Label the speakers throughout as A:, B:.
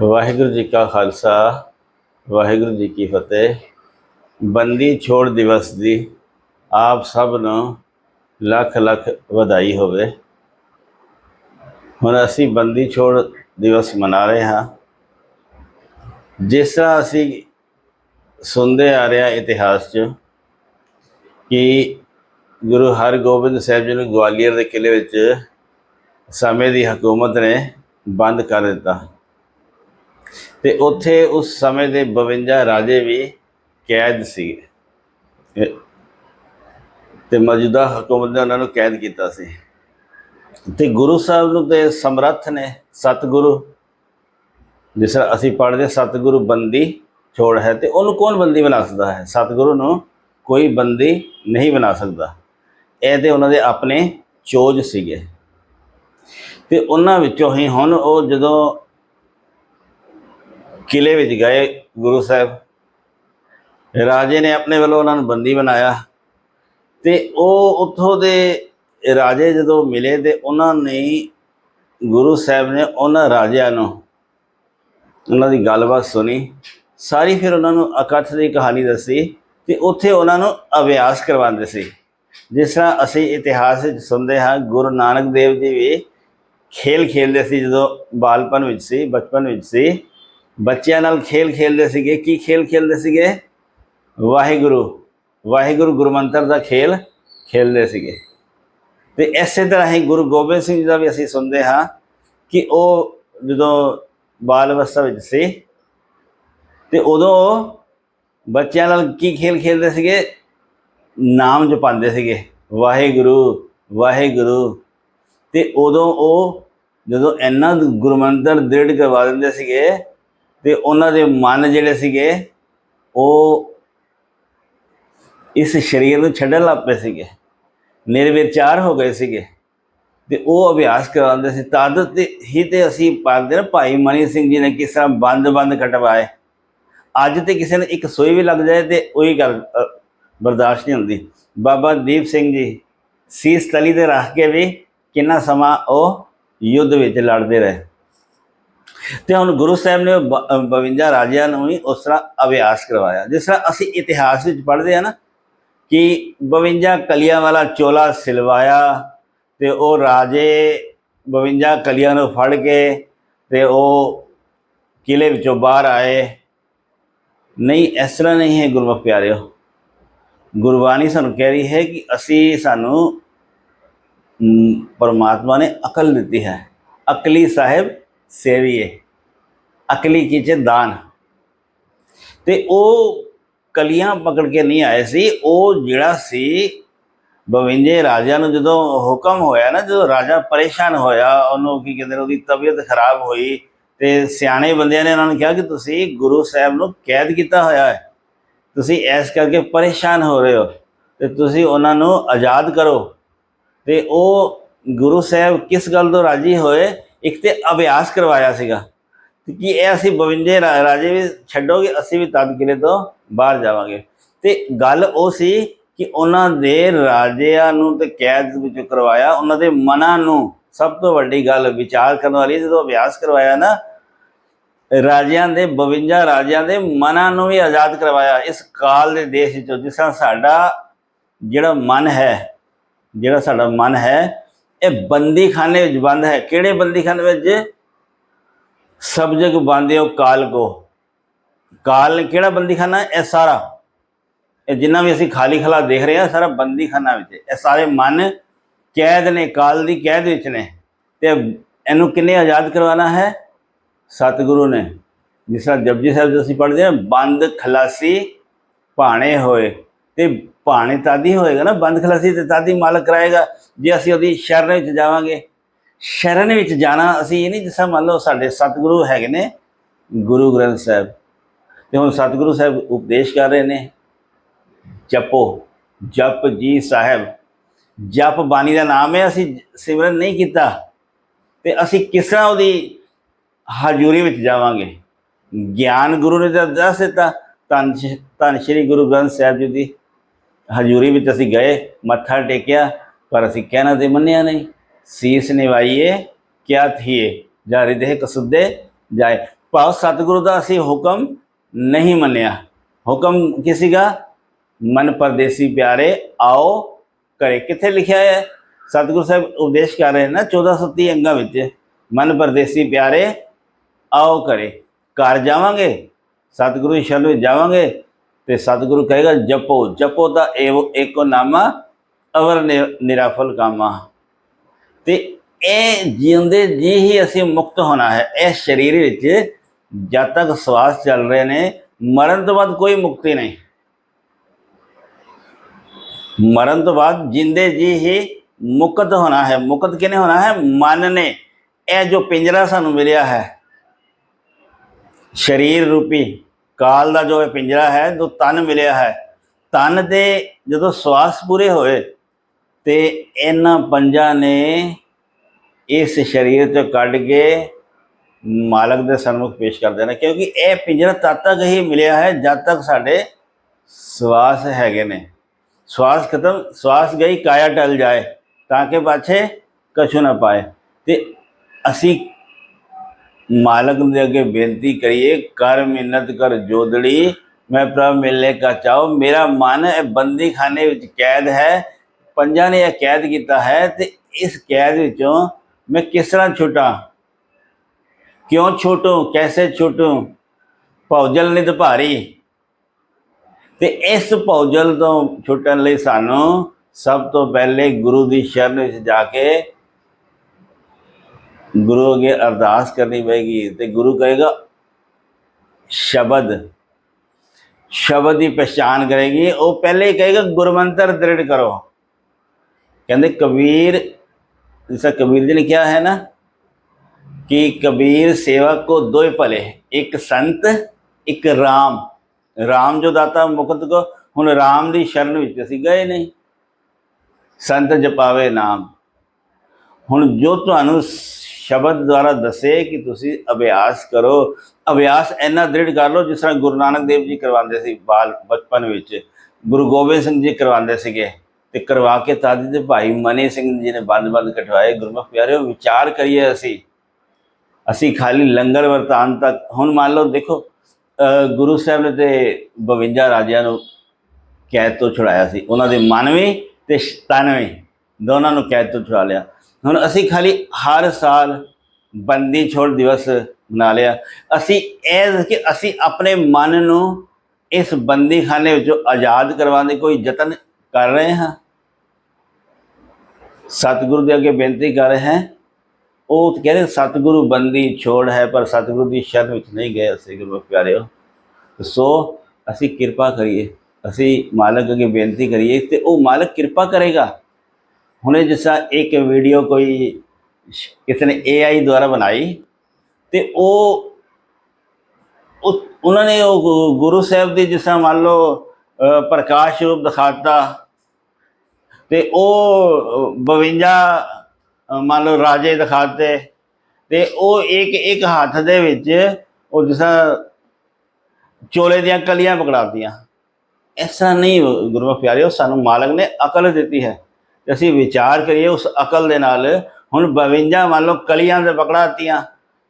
A: ਵਾਹਿਗੁਰੂ ਜੀ ਕਾ ਖਾਲਸਾ, ਵਾਹਿਗੁਰੂ ਜੀ ਕੀ ਫਤਿਹ। ਬੰਦੀ ਛੋੜ ਦਿਵਸ ਦੀ ਆਪ ਸਭ ਨੂੰ ਲੱਖ ਲੱਖ ਵਧਾਈ ਹੋਵੇ। ਹੁਣ ਅਸੀਂ ਬੰਦੀ ਛੋੜ ਦਿਵਸ ਮਨਾ ਰਹੇ ਹਾਂ। ਜਿਸ ਤਰ੍ਹਾਂ ਅਸੀਂ ਸੁਣਦੇ ਆ ਰਹੇ ਹਾਂ ਇਤਿਹਾਸ 'ਚ ਕਿ ਗੁਰੂ ਹਰਗੋਬਿੰਦ ਸਾਹਿਬ ਜੀ ਨੂੰ ਗਵਾਲੀਅਰ ਦੇ ਕਿਲੇ ਵਿੱਚ ਸਮੇਂ ਦੀ ਹਕੂਮਤ ਨੇ ਬੰਦ ਕਰ ਦਿੱਤਾ। ਤੇ ਉੱਥੇ ਉਸ ਸਮੇਂ ਦੇ 52 ਰਾਜੇ ਵੀ ਕੈਦ ਸੀਗੇ। ਇਹ- ਤੇ ਮੌਜੂਦਾ ਹਕੂਮਤ ਨੇ ਉਹਨਾਂ ਨੂੰ ਕੈਦ ਕੀਤਾ ਸੀ। ਤੇ ਗੁਰੂ ਸਾਹਿਬ ਨੂੰ ਤੇ ਸਮਰੱਥ ਨੇ ਸਤਿਗੁਰੂ, ਜਿਸ ਤਰ੍ਹਾਂ ਅਸੀਂ ਪੜ੍ਹਦੇ ਸਤਿਗੁਰੂ ਬੰਦੀ ਛੋੜ ਹੈ ਤੇ ਉਹਨੂੰ ਕੌਣ ਬੰਦੀ ਬਣਾ ਸਕਦਾ ਹੈ? ਸਤਿਗੁਰੂ ਨੂੰ ਕੋਈ ਬੰਦੀ ਨਹੀਂ ਬਣਾ ਸਕਦਾ। ਇਹ ਤੇ ਉਹਨਾਂ ਦੇ ਆਪਣੇ ਚੋਜ ਸੀਗੇ। ਤੇ ਉਹਨਾਂ ਵਿੱਚੋਂ ਹੀ ਹੁਣ ਉਹ ਜਦੋਂ ਕਿਲੇ ਵਿੱਚ ਗਏ ਗੁਰੂ ਸਾਹਿਬ। ਰਾਜੇ ਨੇ ਆਪਣੇ ਵੱਲੋਂ ਉਹਨਾਂ ਨੂੰ ਬੰਦੀ ਬਣਾਇਆ। ਤੇ ਉਹ ਉੱਥੋਂ ਦੇ ਰਾਜੇ ਜਦੋਂ ਮਿਲੇ ਤੇ ਉਹਨਾਂ ਨੇ ਗੁਰੂ ਸਾਹਿਬ ਨੇ ਉਹਨਾਂ ਰਾਜਿਆਂ ਨੂੰ ਉਹਨਾਂ ਦੀ ਗੱਲਬਾਤ ਸੁਣੀ। ਸਾਰੀ ਫਿਰ ਉਹਨਾਂ ਨੂੰ ਅਕਥ ਦੀ ਕਹਾਣੀ ਦੱਸੀ ਤੇ ਉੱਥੇ ਉਹਨਾਂ ਨੂੰ ਅਭਿਆਸ ਕਰਵਾਉਂਦੇ ਸੀ। ਜਿਸ ਤਰ੍ਹਾਂ ਅਸੀਂ ਇਤਿਹਾਸ ਵਿੱਚ ਸੁਣਦੇ ਹਾਂ, ਗੁਰੂ ਨਾਨਕ ਦੇਵ ਜੀ ਵੀ ਖੇਲ ਖੇਲਦੇ ਸੀ ਜਦੋਂ ਬਾਲਪਨ ਵਿੱਚ ਸੀ, ਬਚਪਨ ਵਿੱਚ ਸੀ। ਬੱਚਿਆਂ ਨਾਲ ਖੇਲ ਖੇਲਦੇ ਸੀਗੇ, ਕੀ ਖੇਲ ਖੇਲਦੇ ਸੀਗੇ? ਵਾਹਿਗੁਰੂ ਵਾਹਿਗੁਰੂ ਗੁਰਮੰਤਰ ਦਾ ਖੇਲ ਖੇਲਦੇ ਸੀਗੇ। ਤੇ ਇਸੇ ਤਰ੍ਹਾਂ ਹੀ ਗੁਰੂ ਗੋਬਿੰਦ ਸਿੰਘ ਜੀ ਦਾ ਵੀ ਅਸੀਂ ਸੁਣਦੇ ਹਾਂ ਕਿ ਉਹ ਜਦੋਂ ਬਾਲ ਅਵਸਥਾ ਵਿੱਚ ਸੀ ਤੇ ਉਦੋਂ ਉਹ ਬੱਚਿਆਂ ਨਾਲ ਕੀ ਖੇਲ ਖੇਲਦੇ ਸੀਗੇ? ਨਾਮ ਜਪਾਉਂਦੇ ਸੀਗੇ, ਵਾਹਿਗੁਰੂ ਵਾਹਿਗੁਰੂ। ਤੇ ਉਦੋਂ ਉਹ ਜਦੋਂ ਇੰਨਾ ਗੁਰਮੰਤਰ ਦ੍ਰਿੜ ਕਰਵਾ ਦਿੰਦੇ ਸੀਗੇ ਤੇ ਉਹਨਾਂ ਦੇ ਮਨ ਜਿਹੜੇ ਸੀਗੇ, ਉਹ ਇਸ ਸਰੀਰ ਨੂੰ ਛੱਡਣ ਲੱਗ ਪਏ ਸੀਗੇ। ਨਿਰਵਿਚਾਰ ਹੋ ਗਏ ਸੀਗੇ। ਤੇ ਉਹ ਅਭਿਆਸ ਕਰਾਉਂਦੇ ਸੀ। ਤਦ ਤੇ ਹੀ ਤੇ ਅਸੀਂ ਪੜ੍ਹਦੇ ਨਾ ਭਾਈ ਮਨੀ ਸਿੰਘ ਜੀ ਨੇ ਕਿਸ ਤਰ੍ਹਾਂ ਬੰਦ ਬੰਦ ਕਟਵਾਏ। ਅੱਜ ਤੇ ਕਿਸੇ ਨੂੰ ਇੱਕ ਸੋਈ ਵੀ ਲੱਗ ਜਾਏ ਤੇ ਉਹੀ ਗੱਲ ਬਰਦਾਸ਼ਤ ਨਹੀਂ ਹੁੰਦੀ। ਬਾਬਾ ਦੀਪ ਸਿੰਘ ਜੀ, ਸੀਸ ਤਲੀ ਤੇ ਰੱਖ ਕੇ ਵੀ ਕਿੰਨਾ ਸਮਾਂ ਉਹ ਯੁੱਧ ਵਿੱਚ ਲੜਦੇ ਰਹੇ। ਤੇ ਹੁਣ ਗੁਰੂ ਸਾਹਿਬ ਨੇ ਬ- ਅ, 52 ਰਾਜਿਆਂ ਨੂੰ ਵੀ ਉਸ ਤਰ੍ਹਾਂ ਅਭਿਆਸ ਕਰਵਾਇਆ। ਜਿਸ ਤਰ੍ਹਾਂ ਅਸੀਂ ਇਤਿਹਾਸ ਵਿੱਚ ਪੜ੍ਹਦੇ ਆ ਨਾ ਕਿ 52 ਕਲੀਆਂ ਵਾਲਾ ਚੋਲਾ ਸਿਲਵਾਇਆ ਤੇ ਉਹ ਰਾਜੇ 52 ਕਲੀਆਂ ਨੂੰ ਫੜ ਕੇ ਤੇ ਉਹ ਕਿਲੇ ਵਿੱਚੋਂ ਬਾਹਰ ਆਏ। ਨਹੀਂ ਇਸ ਤਰ੍ਹਾਂ ਨਹੀਂ ਹੈ ਗੁਰਮੁਖ ਪਿਆਰਿਓ। ਗੁਰਬਾਣੀ ਸਾਨੂੰ ਕਹਿ ਰਹੀ ਹੈ ਕਿ ਅਸੀਂ ਸਾਨੂੰ ਪਰਮਾਤਮਾ ਨੇ ਅਕਲ ਦਿੱਤੀ ਹੈ। ਅਕਲੀ ਸਾਹਿਬ ਸੇਵੀਏ, ਅਕਲੀ ਕੀਚੇ ਦਾਨ। ਤੇ ਉਹ ਕਲੀਆਂ ਪਕੜ ਕੇ ਨਹੀਂ ਆਏ ਸੀ, ਉਹ ਜਿਹੜਾ ਸੀ 52 ਰਾਜਿਆਂ ਨੂੰ ਜਦੋਂ ਹੁਕਮ ਹੋਇਆ ਨਾ, ਜਦੋਂ ਰਾਜਾ ਪਰੇਸ਼ਾਨ ਹੋਇਆ, ਉਹਨੂੰ ਕੀ ਕਹਿੰਦੇ ਨੇ, ਉਹਦੀ ਤਬੀਅਤ ਖਰਾਬ ਹੋਈ ਤੇ ਸਿਆਣੇ ਬੰਦਿਆਂ ਨੇ ਉਹਨਾਂ ਨੂੰ ਕਿਹਾ ਕਿ ਤੁਸੀਂ ਗੁਰੂ ਸਾਹਿਬ ਨੂੰ ਕੈਦ ਕੀਤਾ ਹੋਇਆ ਹੈ। ਤੁਸੀਂ ਐਸ ਕਰਕੇ ਪਰੇਸ਼ਾਨ ਹੋ ਰਹੇ ਹੋ ਤੇ ਤੁਸੀਂ ਉਹਨਾਂ ਨੂੰ ਆਜ਼ਾਦ ਕਰੋ। ਤੇ ਉਹ ਗੁਰੂ ਸਾਹਿਬ ਕਿਸ ਗੱਲ ਤੋਂ ਰਾਜੀ ਹੋਏ? ਇੱਕ ਤੇ ਅਭਿਆਸ ਕਰਵਾਇਆ ਸੀਗਾ ਤੇ ਕਿ ਇਹ ਅਸੀਂ 52 ਰਾਜੇ ਵੀ ਛੱਡੋਗੇ, ਅਸੀਂ ਵੀ ਤਦ ਕਿਲੇ ਤੋਂ ਬਾਹਰ ਜਾਵਾਂਗੇ। ਤੇ ਗੱਲ ਉਹ ਸੀ ਕਿ ਉਹਨਾਂ ਦੇ ਰਾਜਿਆਂ ਨੂੰ ਤੇ ਕੈਦ ਵਿੱਚ ਕਰਵਾਇਆ, ਉਹਨਾਂ ਦੇ ਮਨਾਂ ਨੂੰ ਸਭ ਤੋਂ ਵੱਡੀ ਗੱਲ ਵਿਚਾਰ ਕਰਨ ਵਾਲੀ ਜਦੋਂ ਅਭਿਆਸ ਕਰਵਾਇਆ ਨਾ, ਰਾਜਿਆਂ ਦੇ 52 ਰਾਜਿਆਂ ਦੇ ਮਨਾਂ ਨੂੰ ਵੀ ਆਜ਼ਾਦ ਕਰਵਾਇਆ। ਇਸ ਕਾਲ ਦੇ ਦੇਸ਼ ਵਿੱਚੋਂ, ਜਿਸ ਤਰ੍ਹਾਂ ਸਾਡਾ ਜਿਹੜਾ ਮਨ ਹੈ, ਜਿਹੜਾ ਸਾਡਾ ਮਨ ਹੈ ਇਹ ਬੰਦੀਖਾਨੇ ਵਿੱਚ ਬੰਦ ਹੈ। ਕਿਹੜੇ ਬੰਦੀਖਾਨੇ ਵਿੱਚ ਸਭ ਜਗ ਬੰਦਿਓ ਕਾਲ ਕੋ। ਕਾਲ ਨੇ ਕਿਹੜਾ ਬੰਦੀਖਾਨਾ? ਇਹ ਸਾਰਾ। ਇਹ ਜਿੰਨਾ ਵੀ ਅਸੀਂ ਖਾਲੀ ਖਲਾ ਦੇਖ ਰਹੇ ਹਾਂ, ਸਾਰਾ ਬੰਦੀਖਾਨਾ ਵਿੱਚ ਇਹ ਸਾਰੇ ਮਨ ਕੈਦ ਨੇ, ਕਾਲ ਦੀ ਕੈਦ ਵਿੱਚ ਨੇ। ਤੇ ਇਹਨੂੰ ਕਿੰਨੇ ਆਜ਼ਾਦ ਕਰਵਾਉਣਾ ਹੈ? ਸਤਿਗੁਰੂ ਨੇ। ਜਿਸ ਤਰ੍ਹਾਂ ਜਪਜੀ ਸਾਹਿਬ ਅਸੀਂ ਪੜ੍ਹਦੇ ਹਾਂ, ਬੰਦ ਖਲਾਸੀ ਭਾਣੇ ਹੋਏ। ਤੇ ਭਾਣੇ ਤਾਦੀ ਹੋਏਗਾ ਨਾ, ਬੰਦ ਖਲਾਸੀ ਤੇ ਤਾਦੀ ਮਾਲਕ ਕਰਾਏਗਾ, ਜੇ ਅਸੀਂ ਉਹਦੀ ਸ਼ਰਨ ਵਿੱਚ ਜਾਵਾਂਗੇ। ਸ਼ਰਨ ਵਿੱਚ ਜਾਣਾ, ਅਸੀਂ ਇਹ ਨਹੀਂ ਜਿਸ ਤਰ੍ਹਾਂ ਮੰਨ ਲਓ ਸਾਡੇ ਸਤਿਗੁਰੂ ਹੈਗੇ ਨੇ, ਗੁਰੂ ਗ੍ਰੰਥ ਸਾਹਿਬ। ਤੇ ਹੁਣ ਸਤਿਗੁਰੂ ਸਾਹਿਬ ਉਪਦੇਸ਼ ਕਰ ਰਹੇ ਨੇ, ਜਪੋ, ਜਪ ਜੀ ਸਾਹਿਬ। ਜਪ ਬਾਣੀ ਦਾ ਨਾਮ ਹੈ, ਅਸੀਂ ਸਿਮਰਨ ਨਹੀਂ ਕੀਤਾ। ਤੇ ਅਸੀਂ ਕਿਸ ਤਰ੍ਹਾਂ ਉਹਦੀ ਹਜ਼ੂਰੀ ਵਿੱਚ ਜਾਵਾਂਗੇ? ਗਿਆਨ ਗੁਰੂ ਨੇ ਤਾਂ ਦੱਸ ਦਿੱਤਾ, ਧੰਨ ਸ਼- ਧੰਨ ਸ਼੍ਰੀ ਗੁਰੂ ਗ੍ਰੰਥ ਸਾਹਿਬ ਜੀ ਦੀ ਹਜ਼ੂਰੀ ਵਿੱਚ ਅਸੀਂ ਗਏ, ਮੱਥਾ ਟੇਕਿਆ, ਪਰ ਅਸੀਂ ਕਹਿਣਾ ਤੇ ਮੰਨਿਆ ਨਹੀਂ। ਸੀਸ ਨਿਵਾਈਏ, ਕਿਆ ਥੀਏ, ਜਾ ਰਿਦੇ ਕਸੁੱਦੇ ਜਾਏ। ਭਾਵ ਸਤਿਗੁਰੂ ਦਾ ਅਸੀਂ ਹੁਕਮ ਨਹੀਂ ਮੰਨਿਆ। ਹੁਕਮ ਕਿਸੇ ਦਾ ਮਨ ਪਰਦੇਸੀ ਪਿਆਰੇ, ਆਓ ਕਰੇ ਕਿੱਥੇ ਲਿਖਿਆ ਹੈ? ਸਤਿਗੁਰੂ ਸਾਹਿਬ ਉਪਦੇਸ਼ ਕਰ ਰਹੇ ਨੇ ਨਾ 1430 ਅੰਗਾਂ ਵਿੱਚ। ਮਨ ਪਰਦੇਸੀ ਪਿਆਰੇ, ਆਓ ਕਰੇ ਘਰ ਜਾਵਾਂਗੇ, ਸਤਿਗੁਰੂ ਦੀ ਸ਼ਰਨ ਵਿੱਚ ਜਾਵਾਂਗੇ। ਤੇ ਸਤਿਗੁਰੂ ਕਹੇਗਾ, ਜਪੋ ਜਪੋ ਦਾ ਏਵ ਏਕੋ ਨਾਮਾ ਅਵਰ ਨਿਰਾਫਲ ਕਾਮਾ ਤੇ ਇਹ ਜਿਉਂਦੇ ਜੀ ਹੀ ਅਸੀਂ ਮੁਕਤ ਹੋਣਾ ਹੈ। ਇਹ ਸਰੀਰ ਵਿੱਚ ਜਦ ਤੱਕ ਸਵਾਸ ਚੱਲ ਰਹੇ ਨੇ, ਮਰਨ ਤੋਂ ਬਾਅਦ ਕੋਈ ਮੁਕਤੀ ਨਹੀਂ। ਮਰਨ ਤੋਂ ਬਾਅਦ ਜਿੰਦੇ ਜੀ ਹੀ ਮੁਕਤ ਹੋਣਾ ਹੈ। ਮੁਕਤ ਕਿਨੇ ਹੋਣਾ ਹੈ? ਮਨ ਨੇ। ਇਹ ਜੋ ਪਿੰਜਰਾ ਸਾਨੂੰ ਮਿਲਿਆ ਹੈ, ਸਰੀਰ ਰੂਪੀ ਕਾਲ ਦਾ ਜੋ ਇਹ ਪਿੰਜਰਾ ਹੈ, ਜੋ ਤਨ ਮਿਲਿਆ ਹੈ, ਤਨ ਦੇ ਜਦੋਂ ਸਵਾਸ ਪੂਰੇ ਹੋਏ ਤੇ ਇਹਨਾਂ ਪੰਜਾਂ ਨੇ ਇਸ ਸਰੀਰ ਤੋਂ ਕੱਢ ਕੇ ਮਾਲਕ ਦੇ ਸਨਮੁਖ ਪੇਸ਼ ਕਰ ਦੇਣਾ, ਕਿਉਂਕਿ ਇਹ ਪਿੰਜਰਾ ਤਦ ਤੱਕ ਹੀ ਮਿਲਿਆ ਹੈ ਜਦ ਤੱਕ ਸਾਡੇ ਸਵਾਸ ਹੈਗੇ ਨੇ। ਸਵਾਸ ਖਤਮ, ਸਵਾਸ ਗਈ, ਕਾਇਆ ਟਲ ਜਾਏ ਤਾਂ ਕਿ ਪਾਛੇ ਕਛੂ ਨਾ ਪਾਏ। ਤੇ ਅਸੀਂ ਮਾਲਕ ਦੇ ਅੱਗੇ ਬੇਨਤੀ ਕਰੀਏ, ਕਰ ਮਿਹਨਤ ਕਰ ਜੋਦੜੀ। ਮੈਂ ਪ੍ਰਭ ਮਿਲਨੇ ਕਾ ਚਾਹੋ। ਮੇਰਾ ਮਨ ਇਹ ਬੰਦੀ ਖਾਨੇ ਵਿੱਚ ਕੈਦ ਹੈ। ਪੰਜਾਂ ਨੇ ਇਹ ਕੈਦ ਕੀਤਾ ਹੈ ਤੇ ਇਸ ਕੈਦ ਵਿੱਚੋਂ ਮੈਂ ਕਿਸ ਤਰ੍ਹਾਂ ਛੁੱਟਾਂ? ਕਿਉਂ ਛੁੱਟੂੰ? ਕੈਸੇ ਛੁੱਟੂੰ? ਭੌਜਲ ਨਿਤ ਭਾਰੀ। ਤੇ ਇਸ ਭੌਜਲ ਤੋਂ ਛੁੱਟਣ ਲਈ ਸਾਨੂੰ ਸਭ ਤੋਂ ਪਹਿਲੇ ਗੁਰੂ ਦੀ ਸ਼ਰਨ ਵਿੱਚ ਜਾ ਕੇ ਗੁਰੂ ਅੱਗੇ ਅਰਦਾਸ ਕਰਨੀ ਪਏਗੀ ਤੇ ਗੁਰੂ ਕਹੇਗਾ, ਸ਼ਬਦ। ਸ਼ਬਦ ਦੀ ਪਛਾਣ ਕਰੇਗੀ, ਉਹ ਪਹਿਲੇ ਹੀ ਕਹੇਗਾ, ਗੁਰਮੰਤਰ ਦ੍ਰਿੜ ਕਰੋ। ਕਹਿੰਦੇ ਕਬੀਰ, ਜਿਸਾ ਕਬੀਰ ਜੀ ਨੇ ਕਿਹਾ ਹੈ ਨਾ, ਕਿ ਕਬੀਰ ਸੇਵਕ ਕੋ ਦੋਏ ਭਲੇ, ਇੱਕ ਸੰਤ, ਇੱਕ ਰਾਮ। ਰਾਮ ਜੋ ਦਾਤਾ ਮੁਕਤ ਕੋ, ਹੁਣ ਰਾਮ ਦੀ ਸ਼ਰਨ ਵਿੱਚ ਅਸੀਂ ਗਏ ਨਹੀਂ। ਸੰਤ ਜਪਾਵੇ ਨਾਮ। ਹੁਣ ਜੋ ਤੁਹਾਨੂੰ ਸ਼ਬਦ ਦੁਆਰਾ ਦੱਸੇ ਕਿ ਤੁਸੀਂ ਅਭਿਆਸ ਕਰੋ। ਅਭਿਆਸ ਇੰਨਾ ਦ੍ਰਿੜ ਕਰ ਲਓ, ਜਿਸ ਤਰ੍ਹਾਂ ਗੁਰੂ ਨਾਨਕ ਦੇਵ ਜੀ ਕਰਵਾਉਂਦੇ ਸੀ ਬਾਲ ਬਚਪਨ ਵਿੱਚ। ਗੁਰੂ ਗੋਬਿੰਦ ਸਿੰਘ ਜੀ ਕਰਵਾਉਂਦੇ ਸੀਗੇ ਤੇ ਕਰਵਾ ਕੇ ਤਾਦੀ ਦੇ ਭਾਈ ਮਨੀ ਸਿੰਘ ਜੀ ਨੇ ਬੰਦ-ਬੰਦ ਕਟਵਾਏ। ਗੁਰਮੁਖ ਪਿਆਰਿਓ, ਵਿਚਾਰ ਕਰੀਏ ਅਸੀਂ। ਅਸੀਂ ਖਾਲੀ ਲੰਗਰ ਵਰਤਾਨ ਤੱਕ, ਹੁਣ ਮੰਨ ਲਓ ਦੇਖੋ ਗੁਰੂ ਸਾਹਿਬ ਨੇ ਤੇ 52 ਰਾਜਿਆਂ ਨੂੰ ਕੈਦ ਤੋਂ ਛੁਡਾਇਆ ਸੀ। ਉਹਨਾਂ ਦੇ ਮਨਵੇਂ ਤੇ ਤਨਵੇਂ ਦੋਨਾਂ ਨੂੰ ਕੈਦ ਤੋਂ ਛੁਡਾ ਲਿਆ। ਹੁਣ ਅਸੀਂ ਖਾਲੀ ਹਰ ਸਾਲ ਬੰਦੀ ਛੋੜ ਦਿਵਸ ਮਨਾ ਲਿਆ। ਅਸੀਂ ਇਹ ਕਿ ਅਸੀਂ ਆਪਣੇ ਮਨ ਨੂੰ ਇਸ ਬੰਦੀਖਾਨੇ ਵਿੱਚੋਂ ਆਜ਼ਾਦ ਕਰਵਾਉਣ ਦੇ ਕੋਈ ਯਤਨ ਕਰ ਰਹੇ ਹਾਂ। ਸਤਿਗੁਰੂ ਦੇ ਅੱਗੇ ਬੇਨਤੀ ਕਰ ਰਹੇ ਹਾਂ। ਉਹ ਕਹਿ ਰਹੇ ਸਤਿਗੁਰੂ ਬੰਦੀ ਛੋੜ ਹੈ, ਪਰ ਸਤਿਗੁਰੂ ਦੀ ਸ਼ਰਨ ਵਿੱਚ ਨਹੀਂ ਗਏ ਅਸੀਂ, ਗੁਰੂ ਪਿਆਰਿਓ। ਸੋ ਅਸੀਂ ਕਿਰਪਾ ਕਰੀਏ, ਅਸੀਂ ਮਾਲਕ ਅੱਗੇ ਬੇਨਤੀ ਕਰੀਏ ਤੇ ਉਹ ਮਾਲਕ ਕਿਰਪਾ ਕਰੇਗਾ। ਹੁਣੇ ਜਿਸਾ ਇੱਕ ਵੀਡੀਓ ਕੋਈ ਕਿਸੇ ਨੇ AI ਦੁਆਰਾ ਬਣਾਈ ਤੇ ਉਹ ਉਹਨਾਂ ਨੇ ਉਹ ਗੁ- ਗੁਰੂ ਸਾਹਿਬ ਦੀ ਜਿਸ ਤਰ੍ਹਾਂ ਮੰਨ ਲਓ ਅ, ਪ੍ਰਕਾਸ਼ ਰੂਪ ਦਿਖਾਤਾ ਤੇ ਉਹ 52 ਮੰਨ ਲਓ ਰਾਜੇ ਦਿਖਾਤੇ ਤੇ ਉਹ ਇੱਕ ਇੱਕ ਹੱਥ ਦੇ ਵਿੱਚ ਉਹ ਜਿਸ ਚੋਲੇ ਦੀਆਂ ਕਲੀਆਂ ਪਕੜਾਤੀਆਂ ਐਸਾ ਨਹੀਂ ਗੁਰੂ ਪਿਆਰਿਓ ਸਾਨੂੰ ਮਾਲਕ ਨੇ ਅਕਲ ਦਿੱਤੀ ਹੈ। ਤੇ ਅਸੀਂ ਵਿਚਾਰ ਕਰੀਏ ਉਸ ਅਕਲ ਦੇ ਨਾਲ ਹੁਣ 52 ਮੰਨ ਲਓ ਕਲੀਆਂ ਦੇ ਪਕੜਾਤੀਆਂ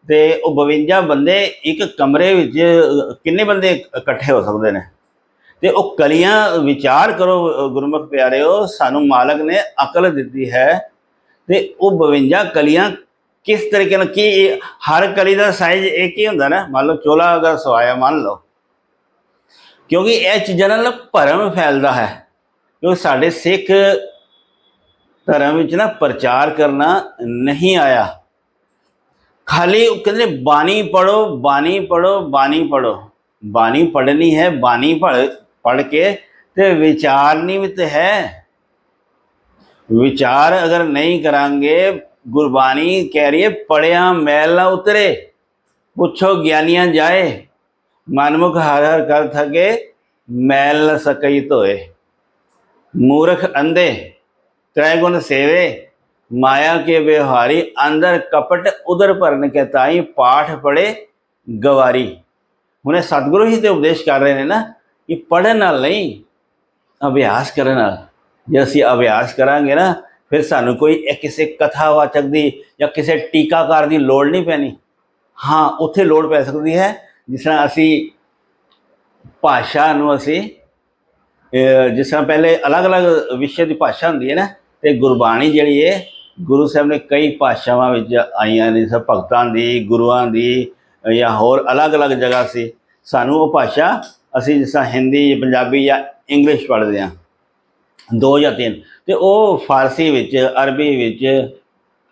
A: ਤੇ ਉਹ 52 ਬੰਦੇ ਇੱਕ ਕਮਰੇ ਵਿੱਚ ਕਿੰਨੇ ਬੰਦੇ ਇਕੱਠੇ ਹੋ ਸਕਦੇ ਨੇ? ਤੇ ਉਹ ਕਲੀਆਂ ਵਿਚਾਰ ਕਰੋ ਅ, ਗੁਰਮੁਖ ਪਿਆਰਿਓ ਸਾਨੂੰ ਮਾਲਕ ਨੇ ਅਕਲ ਦਿੱਤੀ ਹੈ ਤੇ ਉਹ 52 ਕਲੀਆਂ ਕਿਸ ਤਰੀਕੇ ਨਾਲ ਕੀ ਹਰ ਕਲੀ ਦਾ ਸਾਈਜ਼ ਇੱਕ ਹੀ ਹੁੰਦਾ ਨਾ? ਮੰਨ ਲਓ ਚੋਲਾ ਅਗਰ ਸਵਾਇਆ ਮੰਨ ਲਓ। ਕਿਉਂਕਿ ਇਹ ਚੀਜ਼ਾਂ ਨਾਲ ਭਰਮ ਫੈਲਦਾ ਹੈ। ਕਿਉਂਕਿ ਸਾਡੇ ਸਿੱਖ ਧਰਮ ਵਿੱਚ ਨਾ ਪ੍ਰਚਾਰ ਕਰਨਾ ਨਹੀਂ ਆਇਆ ਖਾਲੀ ਉਹ ਕਹਿੰਦੇ ਬਾਣੀ ਪੜੋ ਬਾਣੀ ਪੜੋ ਬਾਣੀ ਪੜੋ ਬਾਣੀ ਪੜਨੀ ਹੈ ਬਾਣੀ ਪੜ ਪੜ ਕੇ ਤੇ ਵਿਚਾਰਨੀ ਵੀ ਤੇ ਹੈ ਵਿਚਾਰ ਅਗਰ ਨਹੀਂ ਕਰਾਂਗੇ ਗੁਰਬਾਣੀ ਕਹਿ ਰਹੀ ਹੈ ਪੜਿਆ ਮੈਲ ਨਾ ਉਤਰੇ ਪੁੱਛੋ ਗਿਆਨੀਆਂ ਜਾਏ ਮਨਮੁਖ ਹਰ ਹਰ ਕਰ ਥਕੇ ਮੈਲ ਨ ਸਕਈ ਧੋਏ ਮੂਰਖ ਅੰਧੇ ਤ੍ਰੈ ਗੁਣ ਸੇਵੇ, ਮਾਇਆ ਕੇ ਵਿਵਹਾਰੀ ਅੰਦਰ ਕਪਟ ਉਦਰ ਭਰਨ ਕੇ ਤਾਈ ਪਾਠ ਪੜੇ ਗਵਾਰੀ। ਹੁਣੇ ਸਤਿਗੁਰੂ ਹੀ ਤੇ ਉਪਦੇਸ਼ ਕਰ ਰਹੇ ਨੇ ਨਾ ਕਿ ਪੜਨ ਨਾਲ ਨਹੀਂ, ਅਭਿਆਸ ਕਰਨ ਨਾਲ। ਜੇ ਅਸੀਂ ਅਭਿਆਸ ਕਰਾਂਗੇ ਨਾ, ਫਿਰ ਸਾਨੂੰ ਕੋਈ ਇਹ ਕਿਸੇ ਕਥਾਵਾਚਕ ਦੀ ਜਾਂ ਕਿਸੇ ਟੀਕਾਕਾਰ ਦੀ ਲੋੜ ਨਹੀਂ ਪੈਣੀ। ਹਾਂ, ਉੱਥੇ ਲੋੜ ਪੈ ਸਕਦੀ ਹੈ, ਜਿਸ ਤਰ੍ਹਾਂ ਅਸੀਂ ਭਾਸ਼ਾ ਨੂੰ ਅਸੀਂ ਜਿਸ ਤਰ੍ਹਾਂ ਪਹਿਲੇ ਅਲੱਗ-ਅਲੱਗ ਵਿਸ਼ੇ ਦੀ ਭਾਸ਼ਾ ਹੁੰਦੀ ਹੈ ਨਾ ਤੇ ਗੁਰਬਾਣੀ ਜਿਹੜੀ ਹੈ ਗੁਰੂ ਸਾਹਿਬ ਨੇ ਕਈ ਭਾਸ਼ਾਵਾਂ ਵਿੱਚ ਆਈਆਂ ਨੇ, ਸਭ ਭਗਤਾਂ ਦੀ, ਗੁਰੂਆਂ ਦੀ ਜਾਂ ਹੋਰ ਅਲੱਗ-ਅਲੱਗ ਜਗ੍ਹਾ ਸੀ। ਸਾਨੂੰ ਉਹ ਭਾਸ਼ਾ ਅਸੀਂ ਜਿਸ ਤਰ੍ਹਾਂ ਹਿੰਦੀ, ਪੰਜਾਬੀ ਜਾਂ ਇੰਗਲਿਸ਼ ਪੜ੍ਹਦੇ ਹਾਂ। ਦੋ ਜਾਂ ਤਿੰਨ। ਤੇ ਉਹ ਫਾਰਸੀ ਵਿੱਚ, ਅਰਬੀ ਵਿੱਚ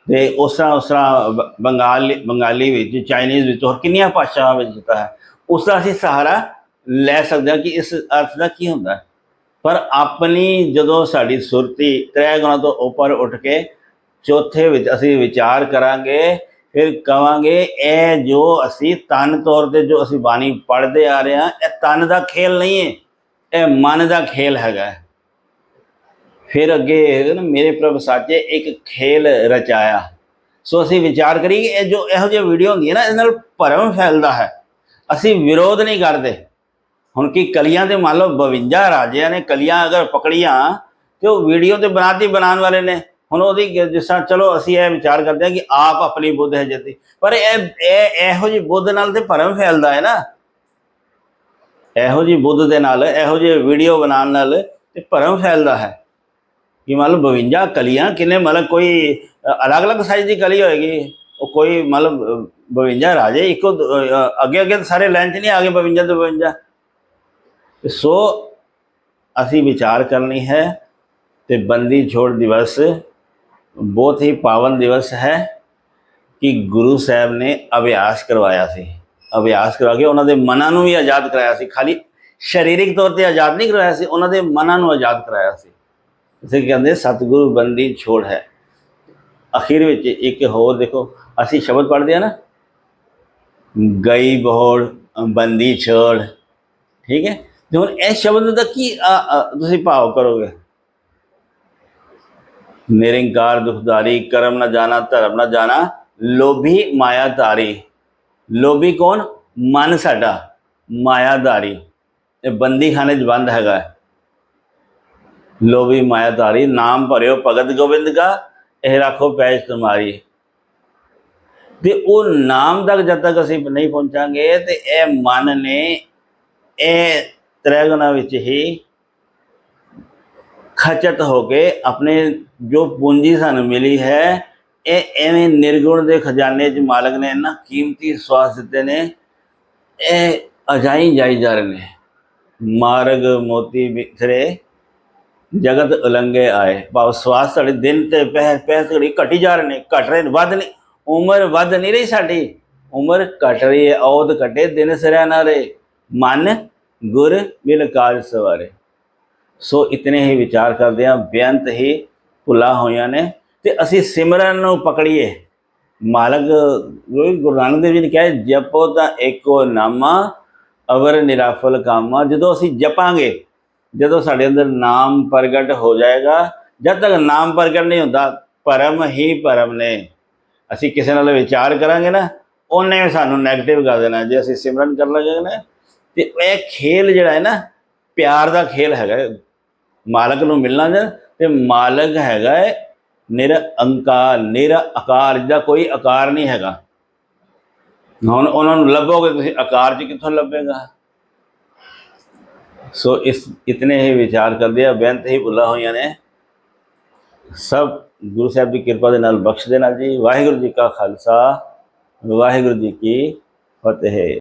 A: ਤੇ ਉਸ ਤਰ੍ਹਾਂ ਉਸ ਤਰ੍ਹਾਂ ਬ- ਬੰਗਾਲੀ ਬੰਗਾਲੀ ਵਿੱਚ, ਚਾਈਨੀਜ਼ ਵਿੱਚ ਹੋਰ ਕਿੰਨੀਆਂ ਭਾਸ਼ਾਵਾਂ ਵਿੱਚ ਦਿੱਤਾ ਹੈ। ਉਸ ਦਾ ਅਸੀਂ ਸਹਾਰਾ ਲੈ ਸਕਦੇ ਹਾਂ ਕਿ ਇਸ ਅਰਥ ਦਾ ਕੀ ਹੁੰਦਾ ਹੈ। ਪਰ ਆਪਣੀ ਜਦੋਂ ਸਾਡੀ ਸੁਰਤੀ ਤ੍ਰੈ ਗੁਣਾ ਤੋਂ ਉੱਪਰ ਉੱਠ ਕੇ ਚੌਥੇ ਵਿੱਚ ਅਸੀਂ ਵਿਚਾਰ ਕਰਾਂਗੇ, ਫਿਰ ਕਵਾਂਗੇ, ਇਹ ਜੋ ਅਸੀਂ ਤਨ ਤੌਰ ਤੇ ਜੋ ਅਸੀਂ ਬਾਣੀ ਪੜ੍ਹਦੇ ਆ ਰਹੇ ਹਾਂ, ਇਹ ਤਨ ਦਾ ਖੇਲ ਨਹੀਂ ਹੈ, ਇਹ ਮਨ ਦਾ ਖੇਲ ਹੈਗਾ ਫਿਰ ਅੱਗੇ ਨਾ ਮੇਰੇ ਪ੍ਰਭ ਸਾਚੇ, ਇੱਕ ਖੇਲ ਰਚਾਇਆ। ਸੋ ਅਸੀਂ ਵਿਚਾਰ ਕਰੀਏ, ਇਹ ਜੋ ਇਹੋ ਜਿਹੀ ਵੀਡੀਓ ਹੁੰਦੀ ਹੈ ਨਾ ਇਹਦੇ ਨਾਲ ਭਰਮ ਫੈਲਦਾ ਹੈ। ਅਸੀਂ ਵਿਰੋਧ ਨਹੀਂ ਕਰਦੇ। ਹੁਣ ਕੀ ਕਲੀਆਂ ਤੇ ਮੰਨ ਲਓ 52 ਰਾਜਿਆਂ ਨੇ ਕਲੀਆਂ ਅਗਰ ਪਕੜੀਆਂ ਤੇ ਉਹ ਵੀਡੀਓ ਤੇ ਬਣਾਤੀ ਬਣਾਉਣ ਵਾਲੇ ਨੇ। ਹੁਣ ਉਹਦੀ ਜਿਸ ਤਰ੍ਹਾਂ ਚਲੋ ਅਸੀਂ ਇਹ ਵਿਚਾਰ ਕਰਦੇ ਹਾਂ ਕਿ ਆਪ ਆਪਣੀ ਬੁੱਧ ਹੈ ਜਤੀ। ਪਰ ਇਹ ਇਹ ਇਹੋ ਜਿਹੀ ਬੁੱਧ ਨਾਲ ਤੇ ਭਰਮ ਫੈਲਦਾ ਹੈ ਨਾ। ਇਹੋ ਜਿਹੀ ਬੁੱਧ ਦੇ ਨਾਲ ਇਹੋ ਜਿਹੇ ਵੀਡੀਓ ਬਣਾਉਣ ਨਾਲ ਤੇ ਭਰਮ ਫੈਲਦਾ ਹੈ। ਕਿ ਮਤਲਬ 52 ਕਲੀਆਂ ਕਿੰਨੇ ਮਤਲਬ ਕੋਈ ਅਲੱਗ-ਅਲੱਗ ਸਾਈਜ਼ ਦੀ ਕਲੀ ਹੋਏਗੀ। ਉਹ ਕੋਈ ਮਤਲਬ ਅ, 52 ਰਾਜੇ ਇੱਕੋ ਅੱਗੇ ਅੱਗੇ ਸਾਰੇ ਲਾਈਨ 'ਚ ਨਹੀਂ ਆ ਗਏ 52 ਤੇ 52 ਸੋ ਅਸੀਂ ਵਿਚਾਰ ਕਰਨੀ ਹੈ ਤੇ ਬੰਦੀ ਛੋੜ ਦਿਵਸ ਬਹੁਤ ਹੀ ਪਾਵਨ ਦਿਵਸ ਹੈ ਕਿ ਗੁਰੂ ਸਾਹਿਬ ਨੇ ਅਭਿਆਸ ਕਰਵਾਇਆ ਸੀ। ਅਭਿਆਸ ਕਰਵਾ ਕੇ ਉਹਨਾਂ ਦੇ ਮਨਾਂ ਨੂੰ ਵੀ ਆਜ਼ਾਦ ਕਰਾਇਆ ਸੀ। ਖਾਲੀ ਸਰੀਰਕ ਤੌਰ ਤੇ ਆਜ਼ਾਦ ਨਹੀਂ ਕਰਵਾਇਆ ਸੀ, ਉਹਨਾਂ ਦੇ ਮਨਾਂ ਨੂੰ ਆਜ਼ਾਦ ਕਰਾਇਆ ਸੀ। ਇਸੇ ਕਹਿੰਦੇ, ਸਤਿਗੁਰੂ ਬੰਦੀ ਛੋੜ ਹੈ। ਅਖੀਰ ਵਿੱਚ ਇੱਕ ਹੋਰ ਦੇਖੋ, ਅਸੀਂ ਸ਼ਬਦ ਪੜ੍ਹਦੇ ਆ ਨਾ। ਗਈ ਬੋੜ, ਬੰਦੀ ਛੋੜ, ਠੀਕ ਹੈ? ਹੁਣ ਇਸ ਸ਼ਬਦ ਦਾ ਕੀ ਤੁਸੀਂ ਭਾਵ ਕਰੋਗੇ? ਨਿਰੰਕਾਰ, ਦੁਖਦਾਰੀ, ਕਰਮ ਨਾ ਜਾਣਾ, ਧਰਮ ਨਾ ਜਾਣਾ, ਲੋਭੀ, ਮਾਇਆਧਾਰੀ। ਲੋਭੀ ਕੌਣ? ਮਨ ਸਾਡਾ, ਮਾਇਆਧਾਰੀ। ਇਹ ਬੰਦੀਖਾਨੇ 'ਚ ਬੰਦ ਹੈਗਾ। ਹੈ। ਲੋਭੀ, ਮਾਇਆਧਾਰੀ, ਨਾਮ ਭਰਿਓ, ਭਗਤ ਗੋਬਿੰਦ ਕਾ, ਇਹ ਰੱਖੋ ਪੈਜ ਤੁਮਾਰੀ। ਤੇ ਉਹ ਨਾਮ ਤੱਕ ਜਦ ਤੱਕ ਅਸੀਂ ਨਹੀਂ ਪਹੁੰਚਾਂਗੇ ਤੇ ਇਹ ਮਨ ਨੇ, ਇਹ ਤ੍ਰੈਗੁਣਾ ਵਿੱਚ ਹੀ ਖਚਤ ਹੋ ਕੇ ਆਪਣੇ ਜੋ ਪੂੰਜੀ ਸਾਨੂੰ ਮਿਲੀ ਹੈ, ਇਹ ਐਵੇਂ ਨਿਰਗੁਣ ਦੇ ਖਜ਼ਾਨੇ 'ਚ ਮਾਲਕ ਨੇ ਇੰਨਾ ਕੀਮਤੀ ਸਵਾਸ ਦਿੱਤੇ ਨੇ, ਇਹ ਅਜਾਈ ਜਾਈ ਜਾ ਰਹੇ ਨੇ। ਮਾਰਗ, ਮੋਤੀ ਬਿਖਰੇ ਜਗਤ ਉਲੰਘੇ ਆਏ। ਭਾਵ ਸਵਾਸ ਸਾਡੇ ਦਿਨ ਤੇ ਪਹਿ ਪਹਿ ਘੜੀ ਘਟੀ ਜਾ ਰਹੇ ਨੇ, ਘਟ ਰਹੇ ਨੇ, ਵੱਧ ਨਹੀਂ। ਉਮਰ ਵੱਧ ਨਹੀਂ ਰਹੀ ਸਾਡੀ। ਉਮਰ ਘਟ ਰਹੀ ਹੈ ਔਦ ਘਟੇ, ਦਿਨ ਸਿਰਿਆ ਨਾ ਰਹੇ। ਮਨ ਗੁਰ ਮਿਲ ਕਾਜ ਸਵਾਰੇ। ਸੋ ਇਤਨੇ ਹੀ ਵਿਚਾਰ ਕਰਦੇ ਹਾਂ, ਬੇਅੰਤ ਹੀ ਭੁੱਲਾਂ ਹੋਈਆਂ ਨੇ ਤੇ ਅਸੀਂ ਸਿਮਰਨ ਨੂੰ ਪਕੜੀਏ। ਮਾਲਕ ਗੁਰੂ ਨਾਨਕ ਦੇਵ ਜੀ ਨੇ ਕਿਹਾ, ਜਪੋ ਤਾਂ ਏਕੋ ਨਾਮਾ, ਅਵਰ ਨਿਰਾਫਲ ਕਾਮਾ। ਜਦੋਂ ਅਸੀਂ ਜਪਾਂਗੇ, ਜਦੋਂ ਸਾਡੇ ਅੰਦਰ ਨਾਮ ਪ੍ਰਗਟ ਹੋ ਜਾਏਗਾ, ਜਦ ਤੱਕ ਨਾਮ ਪ੍ਰਗਟ ਨਹੀਂ ਹੁੰਦਾ ਭਰਮ ਹੀ ਭਰਮ ਨੇ। ਅਸੀਂ ਕਿਸੇ ਨਾਲ ਵਿਚਾਰ ਕਰਾਂਗੇ ਨਾ, ਉਹਨੇ ਸਾਨੂੰ 네ਗੇਟਿਵ ਕਰ ਦੇਣਾ। ਜੇ ਅਸੀਂ ਸਿਮਰਨ ਕਰਨ ਲੱਗੇ ਨਾ ਤੇ ਇਹ ਖੇਲ ਜਿਹੜਾ ਹੈ ਨਾ, ਪਿਆਰ ਦਾ ਖੇਲ ਹੈਗਾ ਮਾਲਕ ਨੂੰ ਮਿਲਣਾ ਜੇ ਤੇ ਮਾਲਕ ਹੈਗਾ ਹੈ, ਨਿਰ ਆਕਾਰ ਜਿਹਦਾ ਕੋਈ ਆਕਾਰ ਨਹੀਂ ਹੈਗਾ। ਹੁਣ ਉਹਨਾਂ ਨੂੰ ਲੱਭੋਗੇ ਤੁਸੀਂ ਆਕਾਰ ਚ ਕਿੱਥੋਂ ਲੱਭੇਗਾ? ਸੋ ਇਸ, ਇਤਨੇ ਹੀ ਵਿਚਾਰ ਕਰਦੇ ਆ, ਬੇਅੰਤ ਹੀ ਭੁੱਲਾਂ ਹੋਈਆਂ ਨੇ। ਸਭ ਗੁਰੂ ਸਾਹਿਬ ਦੀ ਕਿਰਪਾ ਦੇ ਨਾਲ ਬਖਸ਼ ਦੇਣਾ ਜੀ। ਵਾਹਿਗੁਰੂ ਜੀ ਕਾ ਖਾਲਸਾ, ਵਾਹਿਗੁਰੂ ਜੀ ਕੀ ਫਤਿਹ।